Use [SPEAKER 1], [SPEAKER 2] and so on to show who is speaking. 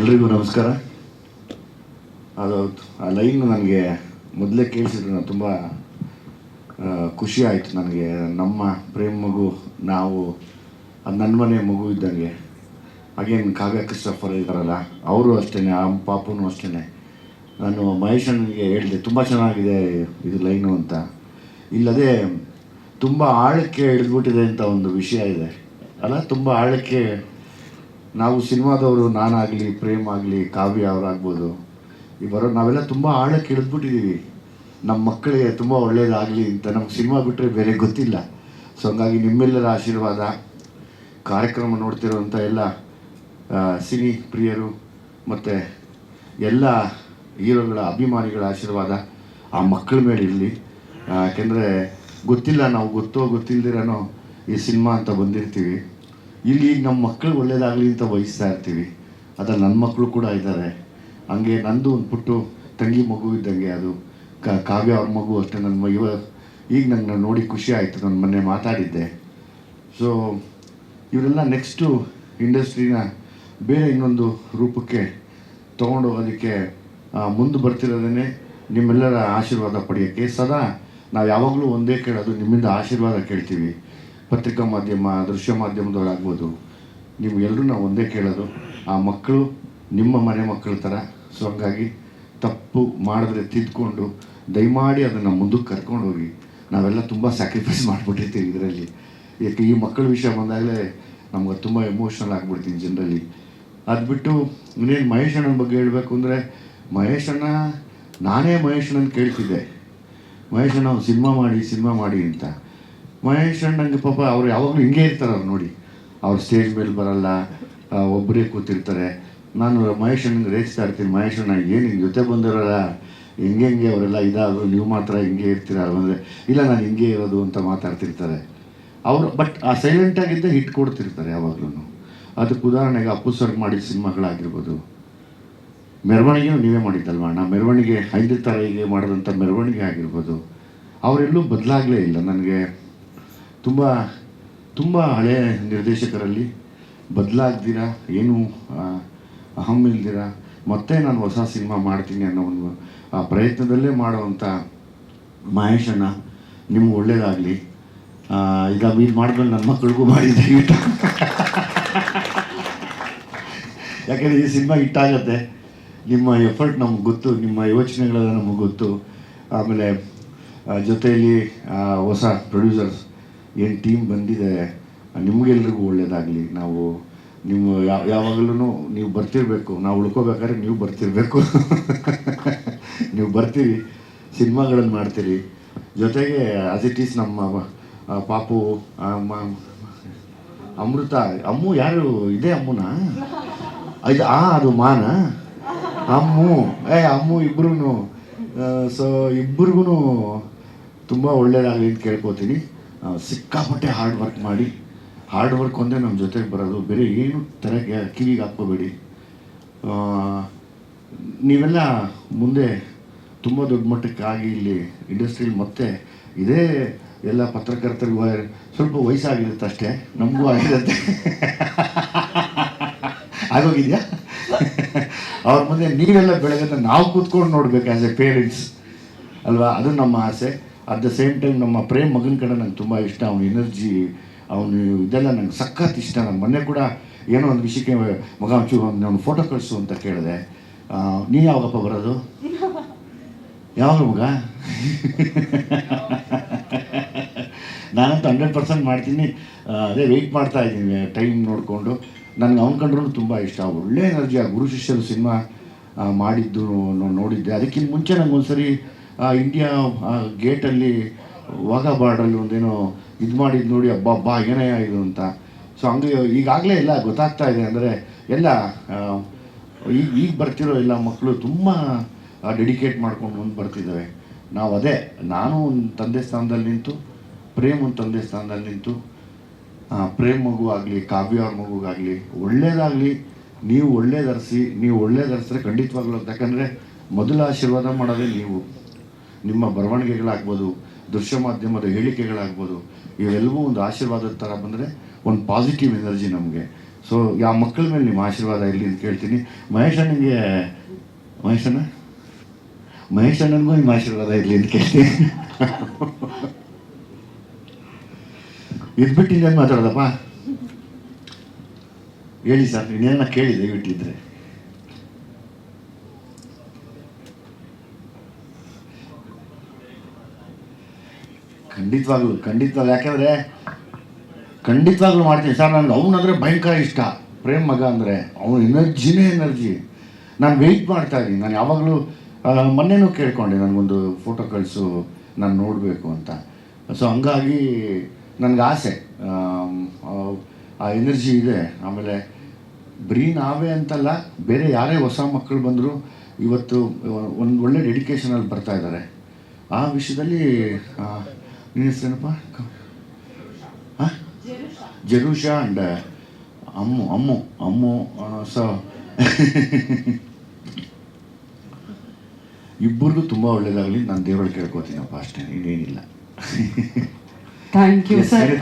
[SPEAKER 1] ಎಲ್ರಿಗೂ ನಮಸ್ಕಾರ. ಅದು ಆ ಲೈನ್ ನನಗೆ ಮೊದಲೇ ಕೇಳಿಸಿದ್ರು ನಾನು ತುಂಬ ಖುಷಿ ಆಯಿತು. ನನಗೆ ನಮ್ಮ ಪ್ರೇಮ್ ಮಗು, ನಾವು ಅದು ನನ್ನ ಮನೆ ಮಗು ಇದ್ದಂಗೆ. ಹಾಗೇನು ಕಾವ್ಯ ಕ್ರಿಸ್ಟಫರ್ ಇದ್ದಾರಲ್ಲ, ಅವರು ಅಷ್ಟೇ ಆ ಪಾಪುನೂ ಅಷ್ಟೇ ನಾನು ಮಹೇಶ್ ಅಣ್ಣನಿಗೆ ಹೇಳಿದೆ, ತುಂಬ ಚೆನ್ನಾಗಿದೆ ಇದು ಲೈನು ಅಂತ. ಇಲ್ಲದೆ ತುಂಬ ಆಳಕ್ಕೆ ಇಳಿದ್ಬಿಟ್ಟಿದೆ ಅಂತ ಒಂದು ವಿಷಯ ಇದೆ. ಅಲ್ಲ, ತುಂಬ ಆಳಕ್ಕೆ ನಾವು ಸಿನಿಮಾದವರು ನಾನಾಗಲಿ ಪ್ರೇಮ್ ಆಗಲಿ ಕಾವ್ಯ ಅವರಾಗ್ಬೋದು. ಈ ಬರೋ ನಾವೆಲ್ಲ ತುಂಬ ಆಳಕ್ಕೆ ಕೇಳಿದ್ಬಿಟ್ಟಿದ್ದೀವಿ ನಮ್ಮ ಮಕ್ಕಳಿಗೆ ತುಂಬ ಒಳ್ಳೆಯದಾಗಲಿ ಅಂತ ನಮ್ಗೆ ಸಿನಿಮಾ ಬಿಟ್ಟರೆ ಬೇರೆ ಗೊತ್ತಿಲ್ಲ. ಸೊ ಹಂಗಾಗಿ ನಿಮ್ಮೆಲ್ಲರ ಆಶೀರ್ವಾದ, ಕಾರ್ಯಕ್ರಮ ನೋಡ್ತಿರುವಂಥ ಎಲ್ಲ ಸಿನಿ ಪ್ರಿಯರು ಮತ್ತು ಎಲ್ಲ ಹೀರೋಗಳ ಅಭಿಮಾನಿಗಳ ಆಶೀರ್ವಾದ ಆ ಮಕ್ಕಳ ಮೇಲೆ ಇರಲಿ. ಯಾಕೆಂದರೆ ಗೊತ್ತಿಲ್ಲ ನಾವು ಗೊತ್ತೋ ಗೊತ್ತಿಲ್ಲದಿರೋ ಈ ಸಿನಿಮಾ ಅಂತ ಬಂದಿರ್ತೀವಿ. ಇಲ್ಲಿ ನಮ್ಮ ಮಕ್ಕಳು ಒಳ್ಳೇದಾಗಲಿ ಅಂತ ವಹಿಸ್ತಾ ಇರ್ತೀವಿ. ಅದ್ರಲ್ಲಿ ನನ್ನ ಮಕ್ಕಳು ಕೂಡ ಇದ್ದಾರೆ. ಹಂಗೆ ನಂದು ಒಂದು ಪುಟ್ಟು ತಂಗಿ ಮಗು ಇದ್ದಂಗೆ ಅದು. ಕಾವ್ಯ ಅವ್ರ ಮಗು ಅಷ್ಟೇ ನನ್ನ ಮ- ಇವ ಈಗ ನಂಗೆ ನೋಡಿ ಖುಷಿ ಆಯಿತು. ನಾನು ಮೊನ್ನೆ ಮಾತಾಡಿದ್ದೆ. ಸೊ ಇವರೆಲ್ಲ ನೆಕ್ಸ್ಟು ಇಂಡಸ್ಟ್ರಿನ ಬೇರೆ ಇನ್ನೊಂದು ರೂಪಕ್ಕೆ ತೊಗೊಂಡೋಗೋದಕ್ಕೆ ಮುಂದೆ ಬರ್ತಿರೋದೇ ನಿಮ್ಮೆಲ್ಲರ ಆಶೀರ್ವಾದ ಪಡೆಯೋಕ್ಕೆ. ಸದಾ ನಾವು ಯಾವಾಗಲೂ ಒಂದೇ ಕೇಳೋದು, ನಿಮ್ಮಿಂದ ಆಶೀರ್ವಾದ ಕೇಳ್ತೀವಿ. ಪತ್ರಿಕಾ ಮಾಧ್ಯಮ, ದೃಶ್ಯ ಮಾಧ್ಯಮದವರಾಗ್ಬೋದು ನೀವು ಎಲ್ಲರೂ ನಾವು ಒಂದೇ ಕೇಳೋದು, ಆ ಮಕ್ಕಳು ನಿಮ್ಮ ಮನೆ ಮಕ್ಕಳ ಥರ. ಸೊ ಹಂಗಾಗಿ ತಪ್ಪು ಮಾಡಿದ್ರೆ ತಿದ್ಕೊಂಡು, ದಯಮಾಡಿ ಅದನ್ನು ಮುಂದಕ್ಕೆ ಕರ್ಕೊಂಡು ಹೋಗಿ. ನಾವೆಲ್ಲ ತುಂಬ ಸ್ಯಾಕ್ರಿಫೈಸ್ ಮಾಡಿಬಿಟ್ಟಿರ್ತೀವಿ ಇದರಲ್ಲಿ. ಯಾಕೆ ಈ ಮಕ್ಕಳ ವಿಷಯ ಬಂದಾಗಲೇ ನಮ್ಗೆ ತುಂಬ ಎಮೋಷ್ನಲ್ ಆಗಿಬಿಡ್ತೀನಿ ಜನರಲ್ಲಿ. ಅದು ಬಿಟ್ಟು ಇನ್ನೇನು ಮಹೇಶ್ ಅಣ್ಣನ ಬಗ್ಗೆ ಹೇಳಬೇಕು ಅಂದರೆ, ಮಹೇಶ್ ಅಣ್ಣ, ನಾನೇ ಮಹೇಶ್ ಅಣ್ಣನ ಕೇಳ್ತಿದ್ದೆ. ಮಹೇಶ್ ಅಣ್ಣ ಸಿನಿಮಾ ಮಾಡಿ ಸಿನಿಮಾ ಮಾಡಿ ಅಂತ. ಮಹೇಶ್ ಅಣ್ಣಂಗೆ ಪಾಪ ಅವ್ರು ಯಾವಾಗಲೂ ಹಿಂಗೆ ಇರ್ತಾರೆ ಅವ್ರು ನೋಡಿ. ಅವ್ರು ಸ್ಟೇಜ್ ಮೇಲೆ ಬರಲ್ಲ ಒಬ್ಬರೇ ಕೂತಿರ್ತಾರೆ. ನಾನು ಮಹೇಶ್ ಅಣ್ಣಂಗೆ ರೇಗಿಸ್ತಾ ಇರ್ತೀನಿ, ಮಹೇಶ್ ಅಣ್ಣ, ಏನು ನಿಮ್ಮ ಜೊತೆ ಬಂದಿರಲ್ಲ ಹಿಂಗೆ ಹಿಂಗೆ ಅವರೆಲ್ಲ ಇದಾದ್ರು, ನೀವು ಮಾತ್ರ ಹಿಂಗೆ ಇರ್ತೀರ? ಅಂದರೆ, ಇಲ್ಲ, ನಾನು ಹಿಂಗೆ ಇರೋದು ಅಂತ ಮಾತಾಡ್ತಿರ್ತಾರೆ. ಅವರು ಬಟ್ ಆ ಸೈಲೆಂಟಾಗಿದ್ದ ಹಿಟ್ ಕೊಡ್ತಿರ್ತಾರೆ ಯಾವಾಗಲೂ ಅದಕ್ಕೆ ಉದಾಹರಣೆಗೆ ಅಪ್ಪು ಸರ್ ಮಾಡಿದ ಸಿನಿಮಾಗಳಾಗಿರ್ಬೋದು. ಮೆರವಣಿಗೆನೂ ನೀವೇ ಮಾಡಿದ್ದಲ್ವ? ಅಣ್ಣ ಮೆರವಣಿಗೆ ಐದು ತಾರೀಕಿಗೆ ಮಾಡಿದಂಥ ಮೆರವಣಿಗೆ ಆಗಿರ್ಬೋದು. ಅವರೆಲ್ಲೂ ಬದಲಾಗಲೇ ಇಲ್ಲ. ನನಗೆ ತುಂಬ ತುಂಬ ಹಳೆಯ ನಿರ್ದೇಶಕರಲ್ಲಿ ಬದಲಾಗ್ದಿರ, ಏನು ಅಹಂ ಇಲ್ದಿರ, ಮತ್ತೆ ನಾನು ಹೊಸ ಸಿನಿಮಾ ಮಾಡ್ತೀನಿ ಅನ್ನೋ ಒಂದು, ಆ, ಪ್ರಯತ್ನದಲ್ಲೇ ಮಾಡುವಂಥ ಮಹೇಶನ ನಿಮ್ಗೆ ಒಳ್ಳೇದಾಗಲಿ. ಈಗ ಮೀನು ಮಾಡಿದ್ಮೇಲೆ ನನ್ನ ಮಕ್ಕಳಿಗೂ ಮಾಡಿ ದಯವಿಟ್ಟು. ಯಾಕೆಂದರೆ ಈ ಸಿನಿಮಾ ಹಿಟ್ಟಾಗತ್ತೆ ನಿಮ್ಮ ಎಫರ್ಟ್ ನಮ್ಗೆ ಗೊತ್ತು, ನಿಮ್ಮ ಯೋಚನೆಗಳೆಲ್ಲ ನಮಗೆ ಗೊತ್ತು. ಆಮೇಲೆ ಜೊತೆಯಲ್ಲಿ ಹೊಸ ಪ್ರೊಡ್ಯೂಸರ್ಸ್ ಏನು ಟೀಮ್ ಬಂದಿದೆ, ನಿಮಗೆಲ್ರಿಗೂ ಒಳ್ಳೇದಾಗಲಿ. ನಾವು ನೀವು ಯಾವ ಯಾವಾಗಲೂ ನೀವು ಬರ್ತಿರ್ಬೇಕು. ನಾವು ಉಳ್ಕೋಬೇಕಾದ್ರೆ ನೀವು ಬರ್ತಿರ್ಬೇಕು. ನೀವು ಬರ್ತೀರಿ ಸಿನಿಮಾಗಳನ್ನು ಮಾಡ್ತೀರಿ. ಜೊತೆಗೆ ಅಸ್ ಇಟ್ ಈಸ್ ನಮ್ಮ ಪಾಪು ಅಮೃತ, ಅಮ್ಮು ಯಾರು? ಇದೆ ಅಮ್ಮುನಾ? ಇದು ಆ, ಅದು ಮಾನ? ಅಮ್ಮು, ಏ, ಅಮ್ಮು ಇಬ್ರು ಸೊ ಇಬ್ಬರಿಗೂ ತುಂಬ ಒಳ್ಳೇದಾಗಲಿ ಅಂತ ಕೇಳ್ಕೊತೀನಿ. ಸಿಕ್ಕಾಪಟ್ಟೆ ಹಾರ್ಡ್ ವರ್ಕ್ ಮಾಡಿ ಹಾರ್ಡ್ ವರ್ಕ್ ಒಂದೇ ನಮ್ಮ ಜೊತೆಗೆ ಬರೋದು. ಬೇರೆ ಏನು ತರಗೆ ಕಿವಿಗೆ ಹಾಕ್ಕೋಬೇಡಿ. ನೀವೆಲ್ಲ ಮುಂದೆ ತುಂಬ ದೊಡ್ಡ ಮಟ್ಟಕ್ಕಾಗಿ ಇಲ್ಲಿ ಇಂಡಸ್ಟ್ರಿಯಲ್ಲಿ ಮತ್ತೆ ಇದೇ ಎಲ್ಲ ಪತ್ರಕರ್ತರಿಗೂ ವಯ- ಸ್ವಲ್ಪ ವಯಸ್ಸಾಗಿರುತ್ತೆ ಅಷ್ಟೇ. ನಮಗೂ ಆಗಿರುತ್ತೆ. ಆಗೋಗಿದೆಯಾ? ಅವ್ರ ಮುಂದೆ ನೀವೆಲ್ಲ ಬೆಳಗ್ಗೆ ನಾವು ಕೂತ್ಕೊಂಡು ನೋಡ್ಬೇಕು ಆ್ಯಸ್ ಎ ಪೇರೆಂಟ್ಸ್ ಅಲ್ವಾ? ಅದು ನಮ್ಮ ಆಸೆ. ಅಟ್ ದ ಸೇಮ್ ಟೈಮ್ ನಮ್ಮ ಪ್ರೇಮ್ ಮಗನ ಕಡೆ ನಂಗೆ ತುಂಬ ಇಷ್ಟ, ಅವನ ಎನರ್ಜಿ ಅವನು ಇದೆಲ್ಲ ನಂಗೆ ಸಖತ್ ಇಷ್ಟ. ನಾನು ಮೊನ್ನೆ ಕೂಡ ಏನೋ ಒಂದು ವಿಷಯಕ್ಕೆ ಮಗ ಒಂಚೂರು ಒಂದು ಫೋಟೋ ಕಳಿಸು ಅಂತ ಕೇಳಿದೆ. ನೀ ಯಾವಾಗಪ್ಪ ಬರೋದು? ಯಾವಾಗ ಮಗ? ನಾನಂತೂ ಹಂಡ್ರೆಡ್ ಪರ್ಸೆಂಟ್ ಮಾಡ್ತೀನಿ. ಅದೇ ವೆಯ್ಟ್ ಮಾಡ್ತಾ ಇದ್ದೀನಿ ಟೈಮ್ ನೋಡಿಕೊಂಡು. ನನಗೆ ಅವ್ನ ಕಂಡ್ರೂ ತುಂಬ ಇಷ್ಟ. ಒಳ್ಳೆ ಎನರ್ಜಿ ಆ ಗುರು ಶಿಷ್ಯರು ಸಿನಿಮಾ ಮಾಡಿದ್ದು ನೋಡಿದ್ದೆ. ಅದಕ್ಕಿಂತ ಮುಂಚೆ ನಂಗೆ ಒಂದ್ಸರಿ ಆ ಇಂಡಿಯಾ ಗೇಟಲ್ಲಿ ವಾಘಾ ಬಾರ್ಡ್ರಲ್ಲಿ ಒಂದೇನೋ ಇದು ಮಾಡಿದ್ದು ನೋಡಿ ಅಬ್ಬಾ ಅಬ್ಬಾ ಏನಯ್ಯ ಇದು ಅಂತ. ಸೊ ಹಂಗೆ ಈಗಾಗಲೇ ಎಲ್ಲ ಗೊತ್ತಾಗ್ತಾ ಇದೆ. ಅಂದರೆ ಎಲ್ಲ ಈಗ ಈಗ ಬರ್ತಿರೋ ಎಲ್ಲ ಮಕ್ಕಳು ತುಂಬ ಡೆಡಿಕೇಟ್ ಮಾಡ್ಕೊಂಡು ಮುಂದೆ ಬರ್ತಿದ್ದಾವೆ ನಾವು ಅದೇ ನಾನು ಒಂದು ತಂದೆ ಸ್ಥಾನದಲ್ಲಿ ನಿಂತು ಪ್ರೇಮ್ ಒಂದು ತಂದೆ ಸ್ಥಾನದಲ್ಲಿ ನಿಂತು ಆ, ಪ್ರೇಮ್ ಮಗು ಆಗಲಿ ಕಾವ್ಯ ಅವ್ರ ಮಗುಗಾಗಲಿ ಒಳ್ಳೇದಾಗಲಿ ನೀವು ಒಳ್ಳೇದರ್ಸಿ ನೀವು ಒಳ್ಳೇದರ್ಸಿದ್ರೆ ಖಂಡಿತವಾಗ್ಲೂ ಯಾಕಂದರೆ ಮೊದಲ ಆಶೀರ್ವಾದ ಮಾಡೋದೇ ನೀವು. ನಿಮ್ಮ ಬರವಣಿಗೆಗಳಾಗ್ಬೋದು, ದೃಶ್ಯ ಮಾಧ್ಯಮದ ಹೇಳಿಕೆಗಳಾಗ್ಬೋದು, ಇವೆಲ್ಲವೂ ಒಂದು ಆಶೀರ್ವಾದದ ಥರ ಬಂದರೆ ಒಂದು ಪಾಸಿಟಿವ್ ಎನರ್ಜಿ ನಮಗೆ. ಸೊ ಯಾವ ಮಕ್ಕಳ ಮೇಲೆ ನಿಮ್ಮ ಆಶೀರ್ವಾದ ಇರಲಿ ಅಂತ ಕೇಳ್ತೀನಿ. ಮಹೇಶ್ ಅಣ್ಣನಿಗೆ, ಮಹೇಶ್ ಅಣ್ಣ? ಮಹೇಶ್ ನಿಮ್ಮ ಆಶೀರ್ವಾದ ಇರಲಿ ಅಂತ ಕೇಳ್ತೀನಿ. ಇದ್ಬಿಟ್ಟಿದ್ದೇನು ಮಾತಾಡೋದಪ್ಪ? ಹೇಳಿ ಸರ್, ಇನ್ನೇನ ಕೇಳಿ ದಯವಿಟ್ಟಿದ್ರೆ ಖಂಡಿತವಾಗ್ಲು ಖಂಡಿತವಾಗ್ಲು. ಯಾಕೆಂದರೆ, ಖಂಡಿತವಾಗ್ಲೂ ಮಾಡ್ತೀನಿ. ಸರ್ ನನಗೆ ಅವನಂದ್ರೆ ಭಯಂಕರ ಇಷ್ಟ. ಪ್ರೇಮ್ ಮಗ ಅಂದರೆ, ಅವನ ಎನರ್ಜಿನೇ ಎನರ್ಜಿ. ನಾನು ವೆಯ್ಟ್ ಮಾಡ್ತಾ ಇದ್ದೀನಿ. ನಾನು ಯಾವಾಗಲೂ ಮೊನ್ನೆನೂ ಕೇಳ್ಕೊಂಡೆ ನನಗೊಂದು ಫೋಟೋ ಕಳಿಸು, ನಾನು ನೋಡಬೇಕು ಅಂತ. ಸೊ ಹಂಗಾಗಿ ನನಗೆ ಆಸೆ. ಆ- ಎನರ್ಜಿ ಇದೆ. ಆಮೇಲೆ ಬರೀ ನಾವೇ ಅಂತಲ್ಲ, ಬೇರೆ ಯಾರೇ ಹೊಸ ಮಕ್ಕಳು ಬಂದರೂ ಇವತ್ತು ಒಂದು ಒಳ್ಳೆ ಡೆಡಿಕೇಶನಲ್ಲಿ ಬರ್ತಾ ಇದ್ದಾರೆ. ಆ ವಿಷಯದಲ್ಲಿ ನಿನ್ನ ಹೆಸರೇನಪ್ಪ? Jerusha and Ammu Ammu Ammu so ಇಬ್ಬರಿಗೂ ತುಂಬ ಒಳ್ಳೇದಾಗಲಿ. ನಾನು ದೇವರಲ್ಲಿ ಕೇಳ್ಕೊತೀನಪ್ಪ ಅಷ್ಟೇ. ಇನ್ನೇನಿಲ್ಲ.
[SPEAKER 2] Thank you sir?